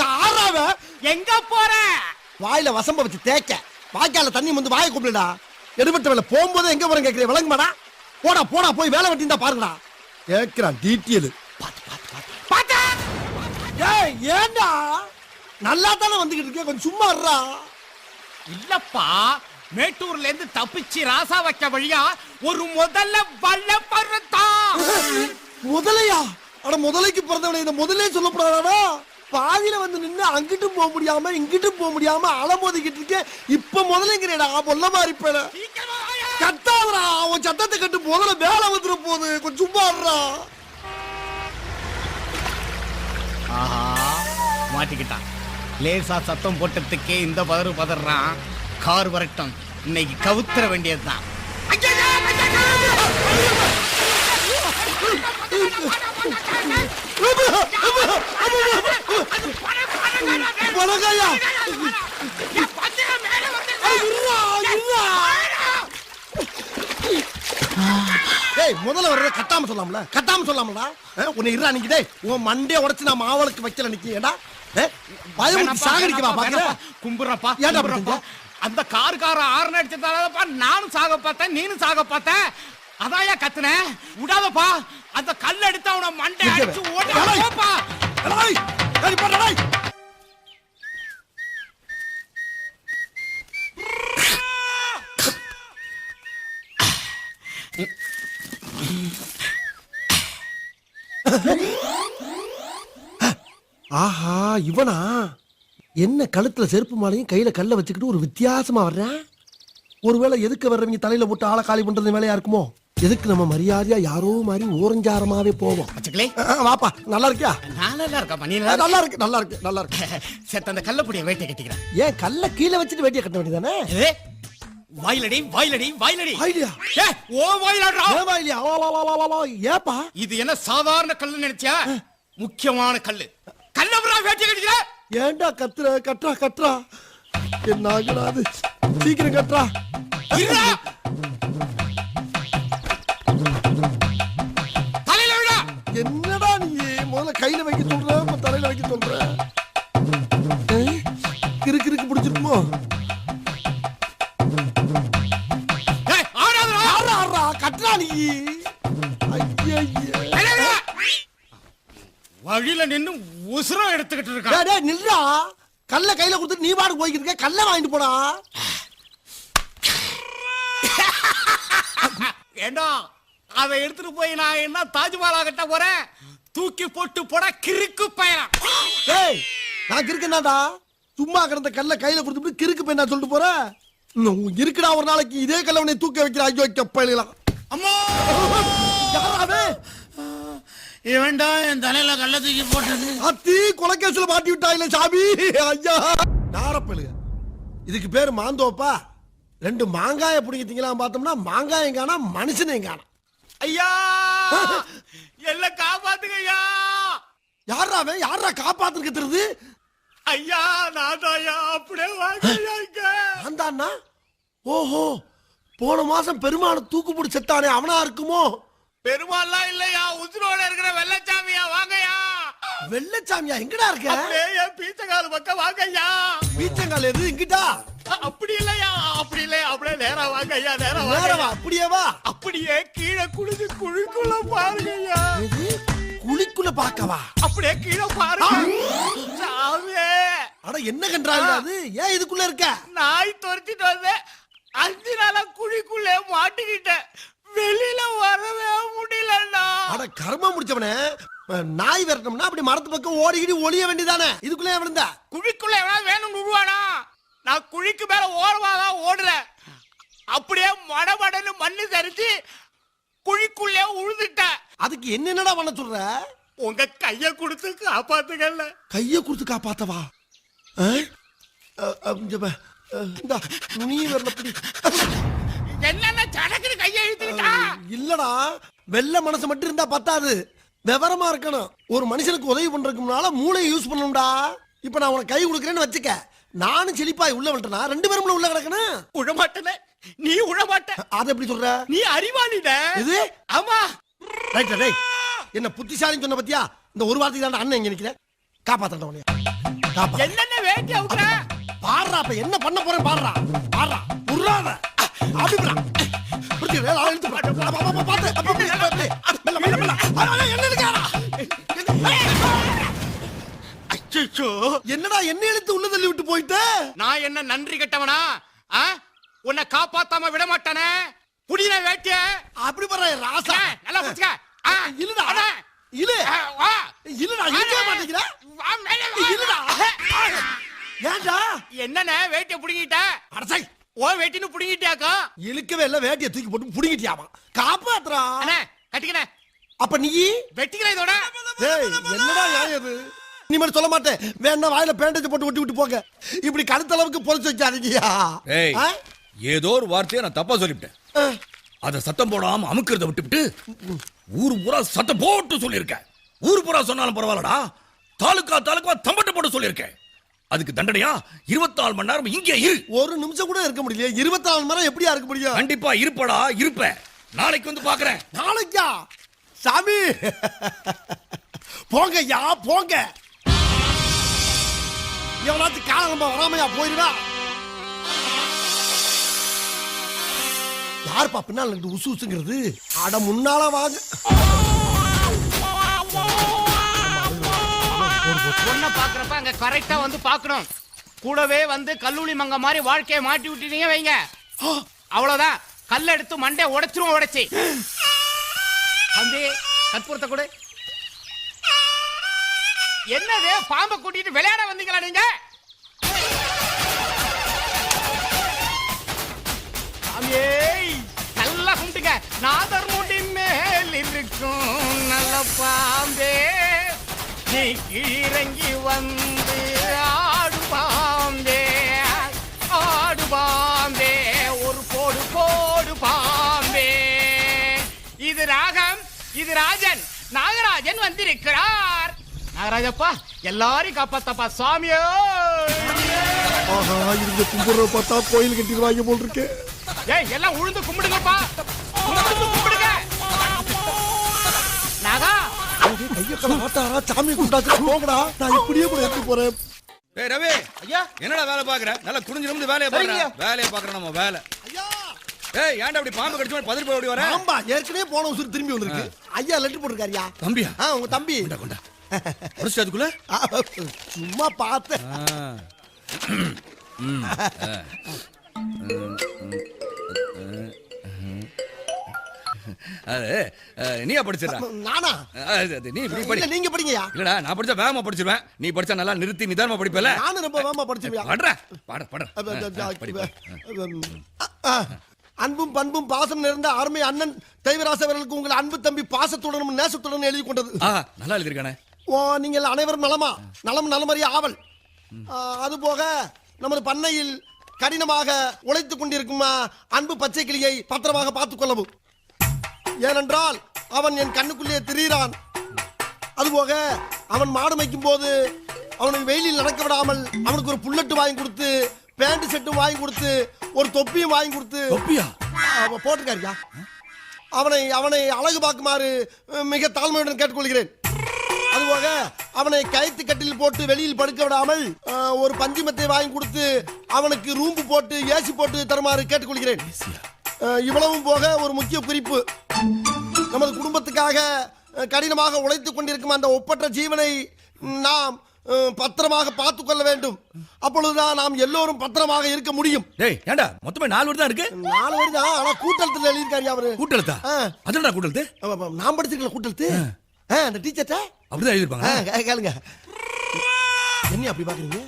யாராவ எங்க போற? வாயில வசம்ப வச்சு தேய்க்க. வாய்க்கால தண்ணி வந்து வாயை கூப்பிடுடா எடுபட்ட வேலை போகும்போது எங்க போறேன் கேக்குறேன் விளங்குமாடா? போடா போடா போய் வேலை வெட்டி தான் பாருங்கடா. கேக்குறான் டீட்டெயில். பாத்தா ஏய் ஏண்டா? நல்லா தானே வந்துகிட்டு இருக்கே. கொஞ்சம் சும்மா இருடா. இல்லப்பா மேட்டூர்ல இருந்து தப்பிச்சு ராசா வைக்க வழியா ஒரு முதல்ல வல்ல பருத்தான் முதலையா? அட முதலைக்கு பிறந்தவனை இந்த முதலே சொல்லக்கூடாதாடா பாதியில வந்து நின்னு அங்கிட்டும் போக முடியாம இங்கிட்டும் போக முடியாம அலமோதிக்கிட்டு இருக்கேன் இப்ப முதலைங்கிறேடா பொல்ல மாதிரி பேட. கத்தாதடா அவன் சத்தத்தை கட்டு முதல்ல வேலை வந்துட போகுது. கொஞ்சம் சும்மா இருடா. ஆஹா மாட்டிக்கிட்டான். லேசா சத்தம் போட்டதுக்கே இந்த பதறு பதறான். கார் வரட்டும். இன்னைக்கு கவுத்துற வேண்டியதுதான். முதல்ல வர்றத கட்டாம சொல்லாமல? கட்டாம சொல்லாமலடா. அஹ், உன்னை இருடா நிக்கி டேய் உன் மண்டே உடைச்சு நான் மாவளுக்கு வைக்கல நிக்கியடா பயமுறுத்தி சாகடிக்கவா பாக்குற? கும்புறப்பா ஏன்டா அந்த காருக்கார ஆறு அடிச்சதாலப்பா நானும் சாக பார்த்தேன் நீனும் சாக பார்த்தேன். அதாயா கத்துனேன் விடாதப்பா. அந்த கல் எடுத்து அவன மண்டை அடிச்சு வை. ஓட ஏய். போப்பா டேய் டேய் போடா டேய். ஆஹா இவனா? என்ன கழுத்துல செருப்பு மாலையும் கையில கல்ல வச்சுக்கிட்டு ஒரு வித்தியாசமா வர்றேன்? ஒருவேளை எதுக்கு வர்றவங்க தலையில போட்டு ஆளை காலி பண்றது வேலையா இருக்குமோ? எதுக்கு நம்ம மரியாதையா யாரோ மாதிரி ஓரஞ்சாரமாவே போவோம். வாப்பா நல்லா இருக்கியா? நான் நல்லா இருக்கா நீ நல்லா இருக்கு நல்லா இருக்கு நல்லா இருக்கு. செத்த அந்த கல்லப்படிய வேட்டை கட்டிக்கிறேன். ஏன் கல்ல கீழே வச்சுட்டு வெட்டிய கட்ட வேண்டியதானே? ஏ, வாயிலடி வாயிலடி வாயிலடி. ஐடியா ஏ, ஓ வாயிலாடுறா ஏவா இல்லையா ஓ, லா, லா, லா, லா. ஏப்பா? இது என்ன சாதாரண கல்லு நினைச்சியா? முக்கியமான கல்லு. கல்லபுரா வேட்டை கட்டிக்கிற ஏன்டா கத்துற? கட்டுறா கட்டுறா. என்ன ஆகுடா அது? சீக்கிரம் கட்டுறா. என்னடா நீ? முதல்ல கையில வைக்க சொல்ற இப்ப தலையில வைக்க சொல்ற? கிறுக்கு கிறுக்கு பிடிச்சிருக்குமோ? கட்டுறா நீ. ஐயே. வழியில நின்னு உசுரம் எடுத்துக்கிட்டு டேய், நில்றா. கல்ல கையில கொடுத்து நீ பாடு போய்க்கிட்டு இருக்க. கல்ல வாங்கிட்டு போடா. ஏண்டா அதை எடுத்துட்டு போய் நான் என்ன தாஜ்மஹாலா கட்ட போறேன்? தூக்கி போட்டு போட கிறுக்கு பயணம் ஏய் நான் கிறுக்குனாடா சும்மா கிடந்த கல்ல கையில கொடுத்துட்டு கிறுக்கு போய் நான் சொல்லிட்டு போற? இருக்குடா ஒரு நாளைக்கு இதே கல்ல உன்னை தூக்க வைக்கிற ஐயோ கப்பலாம் அம்மா! யாராவே? இவன்டா என் தலையில கள்ள தூக்கி போட்டது. அத்தி கொலைக்கேசுல மாட்டி விட்டாயில சாமி. ஐயா. நாரப்பழுக இதுக்கு பேரு மாந்தோப்பா. ரெண்டு மாங்காய பிடிக்கிட்டீங்களாம் பார்த்தோம்னா மாங்காயம் காணா மனுஷனையும் காணா ஐயா! எல்லாம் காப்பாத்துங்க ஐயா! யாரா தெரியுது ஐயா நான் ஐயா. அப்படியே வாங்க அண்ணா ஓஹோ. போன மாசம் பெருமான தூக்கு பிடி செத்தானே அவனா இருக்குமோ? பெருமாள்லாம் இல்லையா? உசுரோட இருக்கிற வெள்ளச்சாமியா வாங்கய்யா. வெள்ளச்சாமியா எங்கடா இருக்க? அப்படியே பீச்சங்கால் பக்கம் வாங்கய்யா. பீச்சங்கால் எது? இங்கிட்டா? அப்படி இல்லையா? அப்படி இல்லையா அப்படியே நேரா வாங்க ஐயா நேரா வாங்க. அப்படியே வா. அப்படியே கீழே குளிச்சு குழிக்குள்ள பாருங்க ஐயா எது? குழிக்குள்ள பாக்கவா அப்படியே கீழே பாருங்க. அட என்ன கன்றாங்க அது? ஏன் இதுக்குள்ள இருக்க? நாய் துரத்திட்டு வந்தேன் அஞ்சு நாளா குழிக்குள்ளே மாட்டிக்கிட்டேன். வெளியில வரவே முடியலண்ணா. அட கர்மம் முடிச்சவனே. நாய் விரட்டணும்னா அப்படி மரத்து பக்கம் ஓடிக்கிட்டு ஒளிய வேண்டியதானே? இதுக்குள்ளே விழுந்தா? குழிக்குள்ள எவனா வேணும் உருவானா? நான் குழிக்கு மேல ஓரமாதான் ஓடுறேன். அப்படியே மடமடன்னு மண்ணு சரிச்சு குழிக்குள்ளே உழுதுட்டேன் அதுக்கு என்னென்னடா பண்ண சொல்ற? உங்க கைய கொடுத்து காப்பாத்துக்கல கைய கொடுத்து காப்பாத்தவா? நுனி விரல. என்னென்ன சடக்குன்னு கைய இழுத்துக்கிட்டா? இல்லடா. வெள்ள மனசு மட்டும் இருந்தா பத்தாது. விவரமா இருக்கணும். ஒரு மனுஷனுக்கு உதவி பண்றதுக்கு முன்னால மூளையை யூஸ் பண்ணணும்டா. இப்ப நான் உனக்கு கை கொடுக்குறேன்னு வச்சுக்க. நானும் செழிப்பாய் உள்ள விட்டனா ரெண்டு பேரும் உள்ள கிடக்கணும். விடமாட்டேனே நீ உழ மாட்ட அதை எப்படி சொல்ற? நீ அறிவாளிட இது? ஆமா. ரைட் ரைட் என்ன புத்திசாலின்னு சொன்ன பத்தியா? இந்த ஒரு வார்த்தைக்கு தான் அண்ணன் இங்க நிக்கிறேன் காப்பாத்தண்ட உன்னைய. காப்பா. என்னென்ன வேட்டி அவுக்குற பாடுறா அப்ப என்ன பண்ண போறேன் பாடுறா. பாடுறா. உருளாத. அப்படிடா புரிஞ்சு வேலை இழுத்து பாடு. அப்ப, அப்ப, அப்ப, பாத்து. அப்ப, அப்ப, அப்ப, அப்ப. மெல்ல, என்ன இருக்காரா? அச்சோ என்னடா என்ன இழுத்து உள்ள தள்ளி விட்டு போயிட்ட? நான் என்ன நன்றி கெட்டவனா? உன்னை காப்பாத்தாம விட மாட்டானே. புடின வேட்டிய. அப்படி பாரு ராசா. நல்லா புடிச்சுக்க. ஆ, வா. இழுடா இழுக்க மாட்டேங்கிற. இழுடா. ஏன்டா என்னண்ணே வேட்டிய புடுங்கிட்ட? அடசை ஓ வேட்டின்னு புடுங்கிட்டியாக்கா? இழுக்கவே இல்ல வேட்டியை தூக்கி போட்டு புடிங்கிட்டியாமா? காப்பாத்துறா. அண்ணே கட்டிக்கணே அப்ப நீ? வெட்டிக்கிறேன் இதோட. என்னடா நியாயம் இது? நீ மட்டும் சொல்ல மாட்டேன். வேணா வாயில பேண்டேஜ் போட்டு ஒட்டி விட்டு போங்க. இப்படி கழுத்தளவுக்கு பொறிச்சு வச்சாதீங்கயா ஏய் ஆ? ஏதோ ஒரு வார்த்தையை நான் தப்பா சொல்லிவிட்டேன். ஆ. அத சத்தம் போடாம அமுக்கிறத விட்டுவிட்டு ஊர் பூரா சத்தம் போட்டு சொல்லியிருக்கேன். ஊர் பூரா சொன்னாலும் பரவாயில்லடா. தாலுக்கா தாலுக்கா தம்பட்ட போட்டு சொல்லியிருக்கேன். அதுக்கு தண்டனையா? இருபத்தி நாலு மணி நேரம் இங்கே இரு. ஒரு நிமிஷம் கூட இருக்க முடியல இருபத்தி நாலு மணி நேரம் எப்படியா இருக்க முடியும்? கண்டிப்பா இருப்படா இருப்ப. நாளைக்கு வந்து பாக்குறேன். நாளைக்கா? சாமி. போங்க யா போங்க. எவனாச்சும் காலம்ப வராமையா போயிருவா யாருப்பா பின்னால் உசு உசுங்கிறது அட முன்னால வாங்க. பொண்ணை பாக்குறப்ப அங்க கரெக்டா வந்து பார்க்கணும். கூடவே வந்து கல்லூரி மங்க மாதிரி வாழ்க்கையை மாட்டி விட்டுட்டீங்க வைங்க. அவ்வளவுதான். கல்ல எடுத்து மண்டை உடைச்சிரும் உடைச்சி. தம்பி கற்பூரத்தை கொடு. என்னது? பாம்பை கூட்டிட்டு விளையாட வந்தீங்களா நீங்க? நல்லா கும்பிட்டுங்க நாதர் முடி மேல் இருக்கும். நல்ல பாம்பே. இறங்கி வந்து ஆடு பாம்பே ஆடு பாம்பே ஒரு போடு போடு பாம்பே. இது ராகம் இது ராஜன் நாகராஜன் வந்திருக்கிறார். நாகராஜப்பா எல்லாரையும் காப்பாத்தப்பா சாமியோ. ஆஹா இருந்த கும்புற பார்த்தா கோயில் கட்டிடுவாங்க போல் இருக்கு. ஏய் எல்லாம் உழுந்து கும்பிடுங்கப்பா. கையக்கட மாட்டாரா சாமி கும்பிட்டாச்சு போங்கடா. நான் இப்படியே கூட எடுத்து போறேன். ஏய் ரவி ஐயா. என்னடா வேலை பாக்குற நல்லா குனிஞ்சு நிமிந்து வேலையை பாக்குற வேலையை பாக்குற நம்ம வேலை. ஐயா. ஏய் ஏன்டா அப்படி பாம்பு கடிச்சு மாதிரி பதறி போய் ஓடி வர? ஆம்பா ஏற்கனவே போன உசுறு திரும்பி வந்திருக்கு. ஐயா லெட்டர் போட்டிருக்காருயா தம்பியா? ஆ உங்க தம்பி. கொண்டா கொண்டா. முடிச்சு அதுக்குள்ள? சும்மா பார்த்தேன். அது நீயா படிச்சிடா நானா? நீ இப்படி படி. இல்ல நீங்க படிங்கயா இல்லடா நான் படிச்சா வேகமா படிச்சிருவேன். நீ படிச்சா நல்லா நிறுத்தி நிதானமா படிப்பல நானும் ரொம்ப வேகமா படிச்சுவியா படுற பாட அன்பும் பண்பும் பாசம் நிறைந்த அருமை அண்ணன் தெய்வராசவர்களுக்கு உங்கள் அன்பு தம்பி பாசத்துடனும் நேசத்துடனும் எழுதி கொண்டது. நல்லா எழுதிருக்கானே. ஓ நீங்கள் அனைவரும் நலமா? நலம் நலமறிய ஆவல். அதுபோக நமது பண்ணையில் கடினமாக உழைத்துக் கொண்டிருக்கும் அன்பு பச்சை கிளியை பத்திரமாக பார்த்துக் கொள்ளவும். ஏனென்றால் அவன் என் கண்ணுக்குள்ளே திரியிறான். அதுபோக அவன் மாடு மேய்க்கும் போது அவனுக்கு வெயிலில் நடக்க விடாமல் அவனுக்கு ஒரு புல்லட்டு வாங்கி கொடுத்து பேண்ட் செட்டும் வாங்கி கொடுத்து ஒரு தொப்பியும் வாங்கி கொடுத்து தொப்பியா? அவன் போட்டிருக்காருயா அவனை அவனை அழகு பார்க்குமாறு மிக தாழ்மையுடன் கேட்டுக்கொள்கிறேன். அதுபோக அவனை கயிற்று கட்டில் போட்டு வெளியில் படுக்க விடாமல் ஒரு பஞ்சுமத்தை வாங்கி கொடுத்து அவனுக்கு ரூம்பு போட்டு ஏசி போட்டு தருமாறு கேட்டுக்கொள்கிறேன். இவ்வளவும் போக ஒரு முக்கிய குறிப்பு. நமது குடும்பத்துக்காக கடினமாக உழைத்துக் கொண்டிருக்கும் அந்த ஒப்பற்ற ஜீவனை நாம் பத்திரமாக பார்த்துக் கொள்ள வேண்டும். அப்பொழுதுதான் நாம் எல்லோரும் பத்திரமாக இருக்க முடியும். டேய் ஏன்டா மொத்தமே நாலு வருடம் இருக்கு? நாலு வரி தான் ஆனா கூட்டத்தில் எழுதியிருக்காரு அவரு. கூட்டெழுத்தா ஆ. அதுடா ஆமா, நான் படிச்சிருக்கல கூட்டத்து ஆ, அந்த டீச்சர்ட்ட? அப்படிதான் எழுதிருப்பாங்க கேளுங்க. என்ன அப்படி பாக்குறீங்க?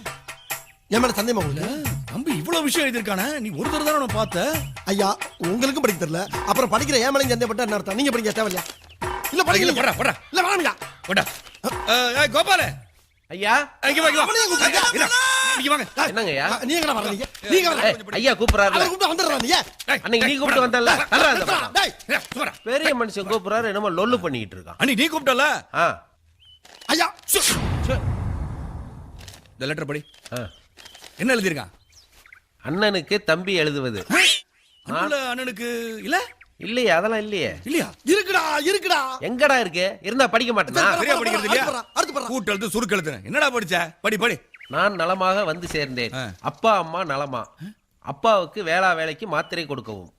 என் மேல சந்தேகமா உங்களுக்கு? தம்பி இவ்வளவு விஷயம் எழுதிருக்கானே நீ ஒரு தடவை தானே பார்த்த? ஐயா உங்களுக்கும் படிக்க தெரியல. அப்புறம் படிக்கிற ஏன் மேலையும் சந்தேகப்பட்ட என்ன அர்த்தம்? நீங்க படிக்க தேவையில்லையா இல்ல இல்ல, படிக்கல போடா, போடா. இல்ல வாங்கயா போடா. ஏய், கோபால. ஐயா. இங்க வா, இங்க வாங்க. என்னங்கய்யா நீங்க என்ன வர்றீங்க? நீங்க வர ஏய், ஐயா கூப்பிடுறாருல. அவரை கூப்பிட்டு டேய், அன்னைக்கு நீ கூப்பிட்டு போடா. வந்தல நல்லா இருந்த நிறுத்துறா, டேய். ஏய், சும்மாடா. பெரிய மனுஷன் கூப்பிடுறாரு என்னமோ லொல்லு பண்ணிக்கிட்டு இருக்கான் அன்னைக்கு நீ கூப்பிட்டல ஆ. ஐயா சு. சு. இந்த லெட்டர் படி. ஆ. என்ன எழுதிருக்கான் அண்ணனுக்கு தம்பி எழுதுவது. அண்ணனுக்கு இல்ல? இல்லையே அதெல்லாம் இல்லையே. இல்லையா? இருக்குடா இருக்குடா. எங்கடா இருக்கு? இருந்தா படிக்க மாட்டேனா? சரியா படிக்கிறது இல்லையா அடுத்து போறா. கூட்டெழுத்து சுருக்கெழுத்து என்னடா படிச்ச? படி படி. நான் நலமாக வந்து சேர்ந்தேன். அப்பா அம்மா நலமா. அப்பாவுக்கு வேளா வேலைக்கு மாத்திரை கொடுக்கவும்.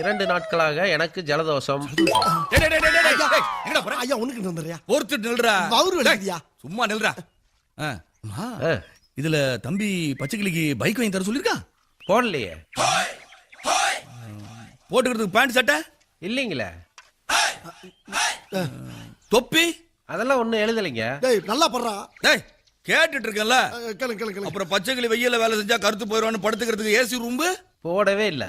இரண்டு நாட்களாக எனக்கு ஜலதோஷம். டேய், டேய், டேய், டேய், டேய், டேய், எங்கடா போற ஐயா உனக்கு நில்றா. டேய், வலிக்குதியா? சும்மா நில்றா. ஆ, அம்மா, ஆ, இதுல தம்பி பச்சைக்கிளிக்கு பைக் வாங்கி தர சொல்லிருக்கா போடலையே. போட்டுக்கிறதுக்கு பேண்ட் சட்டை? இல்லைங்களே. தொப்பி? அதெல்லாம் ஒண்ணும் எழுதலைங்க. டேய் நல்லா படுறா. டேய் கேட்டுட்டு இருக்கேன்ல கேளு கேளு கேளு. அப்புறம் பச்சைக்கிளி வெயில்ல வேலை செஞ்சா கருத்து போயிடுவான்னு படுத்துக்கிறதுக்கு ஏசி ரூம்பு போடவே இல்ல.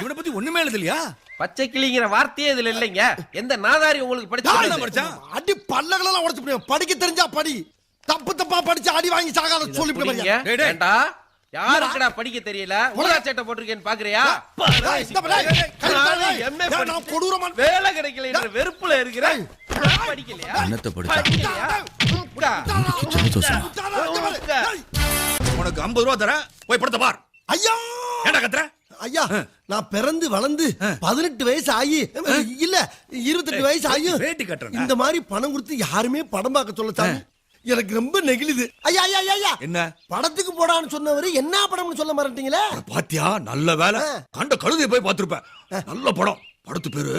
இவனை பத்தி ஒண்ணுமே எழுதலையா? பச்சை கிளிங்கிற வார்த்தையே இதுல இல்லைங்க. எந்த நாதாரி உங்களுக்கு படிச்சு படிச்சான் அடி பல்லகளெல்லாம் உடைச்சு. படிக்க தெரிஞ்சா படி. தப்பு தப்பா படிச்சு அடி வாங்கி சாகாத சொல்லி. ஏண்டா? யாருக்குடா படிக்க தெரியல? ஊதா சட்டை போட்டிருக்கேன்னு பாக்குறியா? நான் கொடூரமான வேலை கிடைக்கல என்ற வெறுப்புல இருக்கிறேன். படிக்கலையா? என்னத்தை படிச்சா? உனக்கு ஐம்பது ரூபா தரேன். போய் படத்தை பார். ஐயா! ஏன்டா கத்துற? ஐயா நான் பிறந்து வளர்ந்து பதினெட்டு வயசு ஆகி இல்ல இருபத்தெட்டு வயசு ஆகி. இந்த மாதிரி பணம் கொடுத்து யாருமே படம் பார்க்க சொல்ல எனக்கு ரொம்ப நெகிழுது. ஐயா ஐயா ஐயா, என்ன? படத்துக்கு போடான்னு சொன்னவரு என்ன படம்னு சொல்ல மாட்டீங்களே? பாத்தியா நல்ல வேலை. கண்ட கழுதையை போய் பார்த்திருப்ப நல்ல படம். படத்து பேரு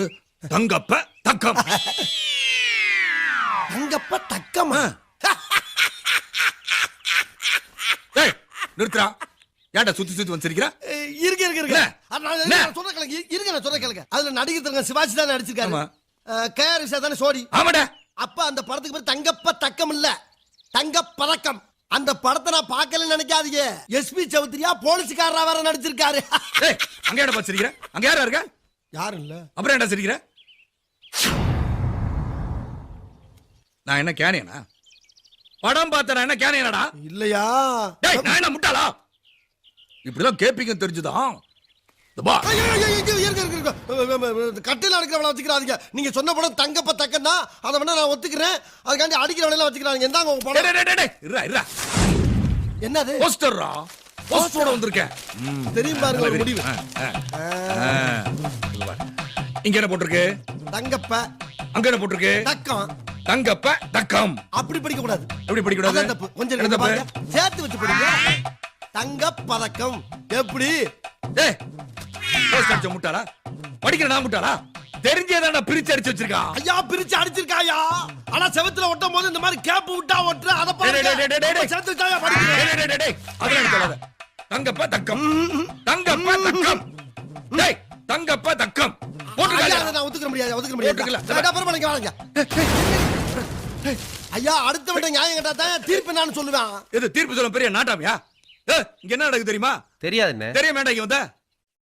தங்கப்ப தக்கம். தங்கப்ப தக்கமா? நிறுத்துறா ஏன்டா சுத்தி சுத்தி வந்து சிரிக்கிற நான் என்ன? நான் சொல்ற கேளுங்க. இருங்க நான் சொல்ற கேளுங்க. அதுல நடிகர் சிவாஜி தான் நடிச்சிருக்காரு. ஆமா. கேஆர் விஷா தானே சோடி ஆமாடா. அப்ப அந்த படத்துக்கு பேர் தங்கப்ப தக்கம் இல்ல தங்க பதக்கம் அந்த படத்தை நான் பார்க்கலன்னு நினைக்காதீங்க. எஸ்பி சௌத்ரியா போலீஸ்காரரா வேற நடிச்சிருக்காரு. அங்க ஏன்டா பார்த்து சிரிக்கிற? அங்க யாரா இருக்க? யாரும் இல்ல. அப்புறம் ஏன்டா சிரிக்கிற? நான் என்ன கேனியனா? படம் பார்த்த என்ன கேனியனடா? இல்லையா? டேய் நான் என்ன முட்டாளா? இப்படிலாம் கேப்பீங்க தெரிஞ்சுதான். கட்டில அடிக்கிறவள வச்சுக்கிறாதீங்க. நீங்க சொன்ன படம் தங்கப்ப தக்கம் தான் அதை வேணா நான் ஒத்துக்கிறேன். அதுக்காண்டி அடிக்கிறவளெல்லாம் வச்சுக்கிறாங்க இந்தாங்க உங்க படம். இருடா, இருடா. என்னது? போஸ்டர்ரா? போஸ்டரோட வந்திருக்கேன். தெரியும் பாருங்க ஒரு முடிவு. இங்க என்ன போட்டிருக்கு? தங்கப்ப. அங்க என்ன போட்டிருக்கு? தக்கம். தங்கப்ப தக்கம். அப்படி படிக்க கூடாது எப்படி படிக்க கூடாது கொஞ்சம். சேர்த்து வச்சு படிங்க தங்க பதக்கம் எப்படி? டேய் போஸ்ட் அடிச்ச முட்டாளா? படிக்கிற நான் முட்டாளா? தெரிஞ்சேதான் பிரிச்சு அடிச்சு வச்சிருக்கான். ஐயா பிரிச்சு அடிச்சிருக்காயா? ஆனா செவத்துல ஒட்டும் போது இந்த மாதிரி கேப் விட்டா ஒட்டுற? அத படிக்கிறேன் டேய். அதெல்லாம் சொல்லாத. தங்கப்ப தக்கம். தங்கப்ப தக்கம். டேய் தங்கப்ப தக்கம். ஐயா போட்டுருக்காங்க அதை நான் முடியாது முடியாது. அப்புறம் பண்ணிக்க வாங்க ஐயா? அடுத்த விட்ட நியாயம் கேட்டா தான் தீர்ப்பு நான் சொல்லுவேன். எது தீர்ப்பு சொல்ல பெரிய நாட்டாமியா? இங்க என்ன நடக்குது தெரியுமா? தெரியாது என்ன தெரிய வேண்டாம் இங்க வந்த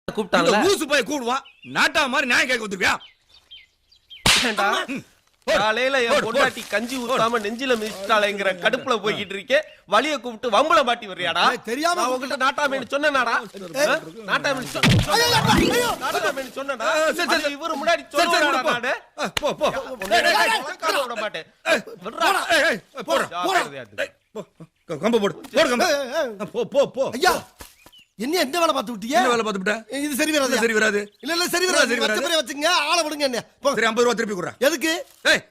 இந்த கூப்பிட்டாங்கல்ல ஊசு போய் கூடுவான் நாட்டா மாதிரி நியாயம் கேட்க? போடு. காலையில என் பொண்டாட்டி கஞ்சி ஊத்தாம நெஞ்சில மிதிச்சிட்டாளேங்கிற கடுப்புல போய்கிட்டு இருக்கே வலிய கூப்பிட்டு வம்பள மாட்டி வர்றியாடா தெரியாம உங்ககிட்ட நாட்டாமேனு சொன்னேனாடா? நாட்டாமேனு. நாட்டாமேனு சொன்னேனா இவரு முன்னாடி சொல்லுவாடா போ. நானு. ஆ, போ விட மாட்டேன்? கம்பு போடு போடு கம்பு. போ போ போ. ஐயா. என்ன எந்த வேலை பார்த்து விட்டீங்க என்ன வேலை பார்த்துட்ட இது சரி வராது? சரி வராது. இல்ல இல்ல சரி சரி வராது வராது. வச்ச பிறகு வச்சுங்க ஆளை விடுங்க என்ன. சரி ஐம்பது ரூபா திருப்பி கொடுறேன் எதுக்கு? ஏய்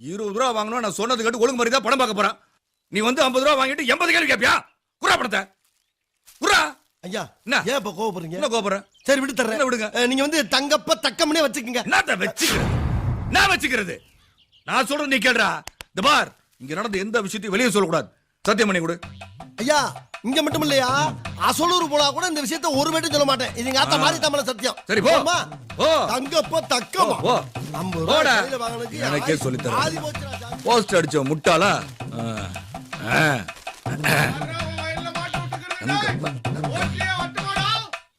இருபது ரூபா வாங்கணும் நான் சொன்னது கேட்டு ஒழுங்கு மாதிரி தான் படம் பார்க்க போறேன். நீ வந்து ஐம்பது ரூபா வாங்கிட்டு எண்பது கேள்வி கேட்பியா குறா படத்தை குறா ஐயா என்ன? ஏன் இப்ப கோவப்படுறீங்க? என்ன கோபுறேன் சரி விட்டு தர்றேன். என்ன விடுங்க? நீங்க வந்து தங்கப்ப தக்கம்னே வச்சுக்கோங்க. என்னத்த வச்சுக்கிறது? நான் வச்சுக்கிறது? நான் சொல்றது நீ கேளுடா இந்த பார் இங்க நடந்த எந்த விஷயத்தையும் வெளியே சொல்லக்கூடாது. சத்தியம் பண்ணி கொடு ஐயா இங்க மட்டும் இல்லையா அசலூர் போனா கூட இந்த விஷயத்த ஒரு வேட்டும் சொல்ல மாட்டேன் இது எங்க ஆத்தா மாதிரி தமிழ சத்தியம் சரி, போ. போதுமா? போ. தங்கப்ப தக்கமா ரூபாய் போடா. எனக்கே சொல்லித் தரேன். ஆதி போச்சுடா சாமி. போஸ்ட் அடிச்ச முட்டாளா.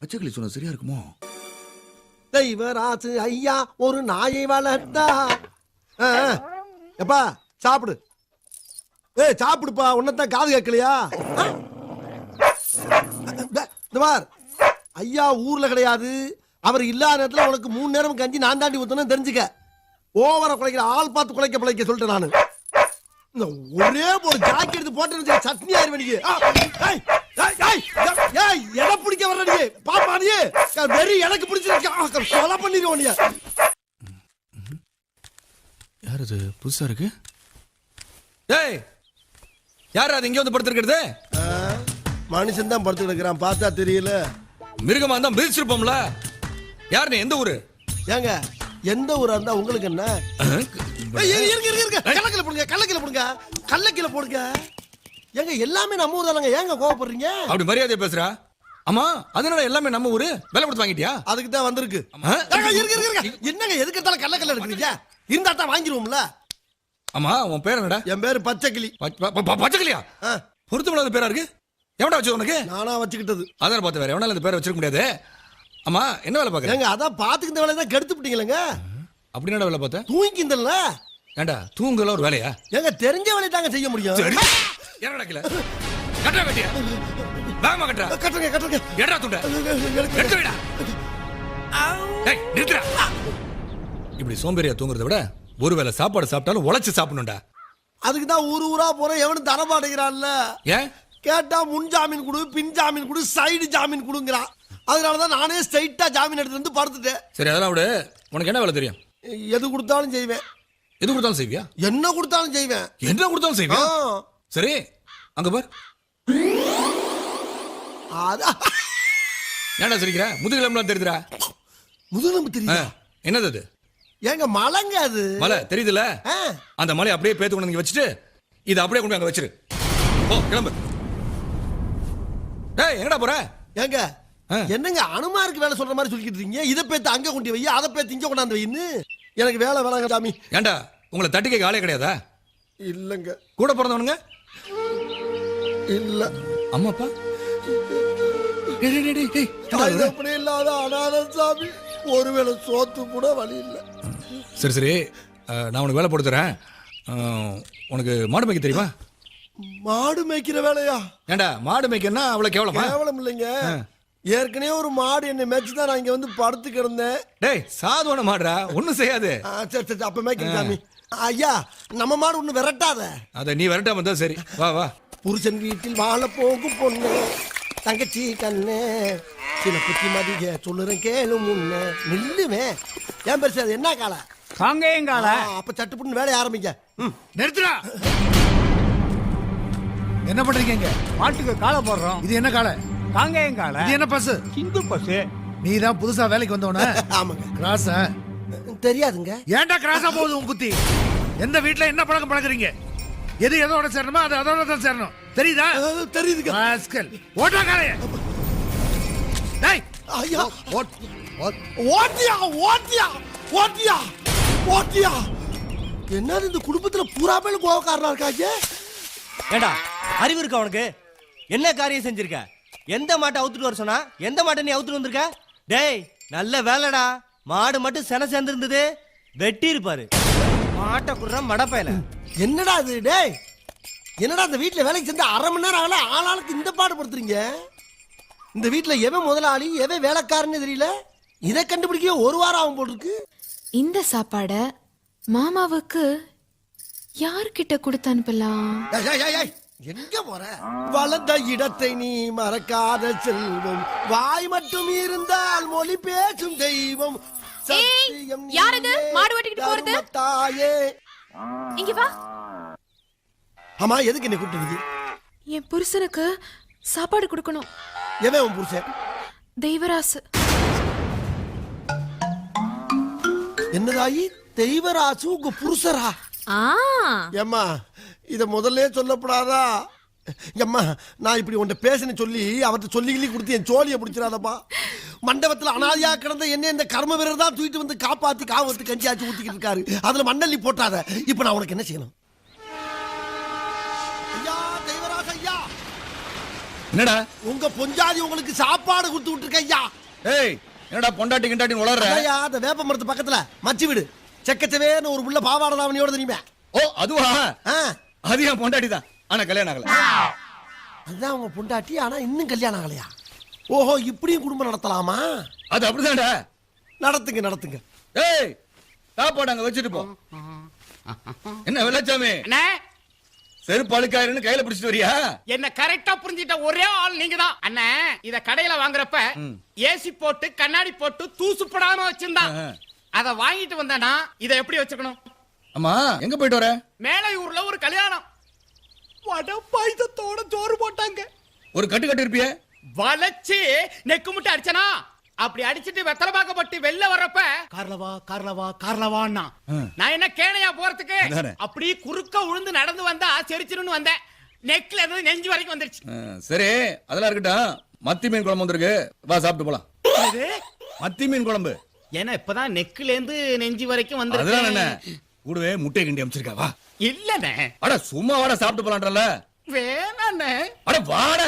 பச்சைக்கிளி சொன்ன சரியா இருக்குமோ தெய்வராசு ஐயா ஒரு நாயை வளர்த்தா. எப்பா சாப்பிடு ஏய் சாப்பிடுப்பா. உன்னதான் காது கேட்கலையா? இந்த பார். ஐயா ஊர்ல கிடையாது. அவர் இல்லாத நேரத்துல உனக்கு மூணு நேரம் கஞ்சி நான் தாண்டி ஊத்தணும் தெரிஞ்சுக்க. ஓவரா குலைக்கிற ஆள் பார்த்து குலைக்க பிழைக்க சொல்லிட்டேன் நானு. இந்த ஒரே ஒரு ஜாக்கி எடுத்து போட்டு சட்னி ஆயிருவேன் நீங்க ஆ, ஏய், ஏய், ஏய், ஏய், எதை பிடிக்க வர்ற நீ? வெறி எனக்கு பிடிச்சிருக்கு. கொலை பண்ணிடுவோம் நீ யார் அது புதுசா இருக்கு? டேய் யார் அது இங்க வந்து படுத்திருக்கிறது? மனுஷன் தான் படுத்து கிடக்குறான் பார்த்தா தெரியல. மிருகமா இருந்தா மிதிச்சிருப்போம்ல. யார் நீ? எந்த ஊரு? ஏங்க எந்த ஊரா இருந்தா உங்களுக்கு என்ன? ஏய், இரு, இருங்க இருங்க இருங்க. கள்ளக்கில போடுங்க கள்ளக்கில போடுங்க. கள்ளக்கில போடுங்க. ஏங்க எல்லாமே நம்ம ஊர் தானங்க. ஏங்க கோவப்படுறீங்க? அப்படி மரியாதையா பேசுறா? ஆமா அதனால எல்லாமே நம்ம ஊரு? வேலை கொடுத்து வாங்கிட்டியா? அதுக்கு தான் வந்திருக்கு. ஆ? ஏங்க, இருங்க இருங்க இருங்க. என்னங்க எதுக்கு எடுத்தாலும் கள்ளக்கல்ல எடுக்கிறீங்க? இருந்தா தான் வாங்கிடுவோம்ல. ஆமா உன் பேர் என்னடா? என் பேரு பச்சைக்கிளி. ப- ப- ப- பச்சைக்கிளியா? பொருத்தமில்லாத பேரா இருக்கு? எவன்டா வச்சு உனக்கு? நானா வச்சுக்கிட்டது. அதான் பார்த்து வேற எவனால இந்த பேரை வச்சிருக்க முடியாது. ஆமா என்ன வேலை பாக்குற ஏங்க அதான் பாத்துக்கிட்ட வேலையை தான் கெடுத்து விட்டீங்களேங்க அப்படி வேலை பார்த்த? தூங்கிந்தல்ல ஏண்டா தூங்கல ஒரு வேலையா? ஏங்க தெரிஞ்ச வேலையை தாங்க செய்ய முடியும். சரி. என்னடா கிள கட்டா கட்டியா? வேகமா கட்டுறா. கட்டுங்க கட்டுங்க எடா துண்ட. எடுத்து விடா. இப்படி சோம்பேறியா தூங்குறத விட ஒருவேளை சாப்பாடு சாப்பிட்டாலும் உழைச்சு சாப்பிடணும்டா. அதுக்கு தான் ஊரு ஊரா போறேன். எவனும் தரமாட்டேங்கிறான்ல ஏன்? கேட்டா முன் ஜாமீன் கொடு பின் ஜாமீன் கொடு சைடு ஜாமீன் கொடுங்கிறான். அதனாலதான் நானே ஸ்ட்ரைட்டா ஜாமீன் எடுத்து வந்து படுத்துட்டேன். சரி அதெல்லாம் விடு. உனக்கு என்ன வேலை தெரியும்? எது கொடுத்தாலும் செய்வேன். எது கொடுத்தாலும் செய்வியா? என்ன கொடுத்தாலும் செய்வேன். என்ன கொடுத்தாலும் செய்வியா? சரி அங்க பார். அதான் ஏன்டா சிரிக்கிற? முதுகிலம்லாம் தெரியுதுடா. முதுகெலும்பு தெரியுதா? என்னது அது? ஏங்க மலைங்க அது. மலை தெரியுதுல? அந்த மலையை அப்படியே பேத்து கொண்டு வந்து வச்சுட்டு இதை அப்படியே கொண்டு அங்க வச்சிரு. ஓ கிளம்பு. டேய் எங்கடா போற? ஏங்க. என்னங்க அனுமாருக்கு வேலை சொல்ற மாதிரி சொல்லிக்கிட்டு இருக்கீங்க? இதை பேத்து அங்க கொண்டு வை அதை பேத்து இங்க கொண்டாந்து வைன்னு? எனக்கு வேலை வேணாங்க சாமி. ஏன்டா உங்களை தட்டி கேட்க ஆளே கிடையாதா? இல்லங்க. கூட பிறந்தவனுங்க? இல்ல. அம்மா அப்பா என்னடா இல்லாத அனாத சாமி. ஒருவேளை சோத்து கூட வழி இல்ல. சரி சரி. அஹ், நான் உனக்கு வேலை போட்டு தரேன். அஹ், உனக்கு மாடு மேய்க்க தெரியுமா? மாடு மேய்க்கிற வேலையா? ஏன்டா மாடு மேய்க்கன்னா அவ்வளவு கேவலமா? கேவலம் இல்லைங்க. ஏற்கனவே ஒரு மாடு என்னை மேய்ச்சி தான் நான் இங்க வந்து படுத்து கிடந்தேன். டேய் சாதுவான மாடுடா. ஒண்ணும் செய்யாது. ஆ, சரி சரி அப்ப மேய்க்கிறேன் சாமி. ஐயா நம்ம மாடு ஒண்ணு விரட்டாத. அத நீ விரட்டாம இருந்தா சரி. வா வா. புருஷன் வீட்டில் வாழ போகும் பொண்ணு. தங்கச்சி கண்ணு. சில புத்தி மதிக சொல்லுறேன் கேளு முன்ன நில்லுவேன். ஏன் பெருசு அது என்ன காலை காங்கேயங்கால அப்ப சட்டுப்புன்னு வேலையை ஆரம்பிங்க. நிறுத்துடா. என்ன பண்றீங்க மாட்டுக்கு காலை போடுறோம். இது என்ன காலை காங்கேயங்கால இது என்ன பஸ் ஹிந்து பஸ் நீ தான் புதுசா வேலைக்கு வந்தவன? ஆமாங்க. கிராஸ் தெரியாதுங்க. ஏன்டா கிராஸா போகுது உன் புத்தி? எந்த வீட்ல என்ன பழக்கம் பழகுறீங்க எது எதோட சேரணுமோ அது அதோட தான் சேரணும். தெரியுதா? தெரியுதுங்க. ராஸ்கல். ஓட்டா காலைய டேய். ஐயா. ஓட் ஓட். ஓட்டியா ஓட்டியா ஓட்டியா. ஓட்டியா என்னது இந்த குடும்பத்துல பூரா பேர் கோவக்காரனா இருக்காங்க? ஏண்டா அறிவு இருக்கா உனக்கு? என்ன காரியம் செஞ்சிருக்க? எந்த மாட்டை அவுத்துட்டு வர சொன்னா எந்த மாட்டை நீ அவுத்துட்டு வந்திருக்க? டேய் நல்ல வேலைடா. மாடு மட்டும் சென சேர்ந்திருந்தது. வெட்டி இருப்பாரு மாட்டை குடுற மடப்பையில. என்னடா இது டேய்? என்னடா இந்த வீட்ல வேலைக்கு செஞ்சு அரை மணி நேரம் ஆகல? ஆளாளுக்கு இந்த பாடுபடுத்துறீங்க இந்த வீட்ல எவன் முதலாளி எவன் வேலைக்காரன்னு தெரியல? இதை கண்டுபிடிக்க ஒரு வாரம் ஆகும் போல் இருக்கு. இந்த சாப்பாட மாமாவுக்கு யார்கிட்ட கொடுத்து அனுப்பலாம்? எங்க போற? வளர்ந்த இடத்தை நீ மறக்காத செல்வம். வாய் மட்டும் இருந்தால் மொழி பேசும் தெய்வம். யார் இது? மாடு ஓட்டிக்கிட்டு போறது? தர்மத்தாயே. இங்க வா. ஆமா எதுக்கு என்ன கூப்பிட்டு என் புருஷனுக்கு சாப்பாடு கொடுக்கணும். எவன் உன் புருஷன்? தெய்வராசு. என்னதாயி? தெய்வராசு உங்க புருஷரா? ஆ. ஏம்மா இத முதல்ல சொல்லப்படாதா? எம்மா நான் இப்படி உன்ட்ட பேசுன்னு சொல்லி அவர்கிட்ட சொல்லி கிள்ளி கொடுத்து என் சோழியை பிடிச்சிடாதப்பா மண்டபத்துல அனாதியா கிடந்த என்ன இந்த கர்ம வீரர் தான் தூக்கிட்டு வந்து காப்பாத்தி காவத்து கஞ்சி ஆச்சு ஊத்திக்கிட்டு இருக்காரு. அதுல மண்ணள்ளி போட்டாத. இப்ப நான் உனக்கு என்ன செய்யணும்? ஐயா தெய்வராஜ் ஐயா. என்னடா? உங்க பொஞ்சாதி உங்களுக்கு சாப்பாடு கொடுத்து விட்டுருக்க ஐயா. ஏய் என்னடா பொண்டாட்டி வளர்ற ஐயா அந்த வேப்ப மரத்து பக்கத்துல மச்சி வீடு. செக்கச்சவேன்னு ஒரு புள்ள பாவாடை தாவணியோட தெரியுமே. ஓ அதுவா? ஆ. அது என் பொண்டாட்டி தான். ஆனா கல்யாணம் ஆகல. அதுதான் உங்க பொண்டாட்டி ஆனா இன்னும் கல்யாணம் ஆகலையா? ஓஹோ இப்படியும் குடும்பம் நடத்தலாமா? அது அப்படிதான்டா. நடத்துங்க நடத்துங்க. ஏய் சாப்பாடு அங்க வச்சுட்டு போ. என்ன வெள்ளச்சாமி? என்ன செருப்பு அழுக்காயிருன்னு கையில பிடிச்சிட்டு வரியா? என்ன கரெக்டா புரிஞ்சிட்ட ஒரே ஆள் நீங்க தான் அண்ணே இத கடையில வாங்குறப்ப ஏசி போட்டு கண்ணாடி போட்டு தூசுப்படாம வச்சிருந்தான் அத வாங்கிட்டு வந்தானா இத எப்படி வச்சுக்கணும்? அம்மா எங்க போயிட்டு வர? மேலையூர்ல ஒரு கல்யாணம். வட பாயுதத்தோட சோறு போட்டாங்க. ஒரு கட்டு கட்டு இருப்பிய வளைச்சு நெக்கு முட்டை அடிச்சனா? அப்படி அடிச்சிட்டு வெத்தலை பாக்கப்பட்டு வெளில வர்றப்ப கார்லவா கார்லவா கார்லவான்னா? நான் என்ன கேணையா போறதுக்கு. அப்படி குறுக்க உழுந்து நடந்து வந்தா செரிச்சிருன்னு வந்தேன். நெக்ல இருந்து நெஞ்சு வரைக்கும் வந்துருச்சு. சரி அதெல்லாம் இருக்கட்டும். மத்தி மீன் குழம்பு வந்திருக்கு. வா சாப்பிட்டு போலாம். மத்தி மீன் குழம்பு. ஏன்னா இப்பதான் நெக்ல இருந்து நெஞ்சு வரைக்கும் அதெல்லாம் என்ன? வந்து கூடவே முட்டை கிண்டி அமைச்சிருக்கா? வா. இல்லண்ணே. அட சும்மா வாடா சாப்பிட்டு போலான்றல வேணாண்ணே. அட வாடா.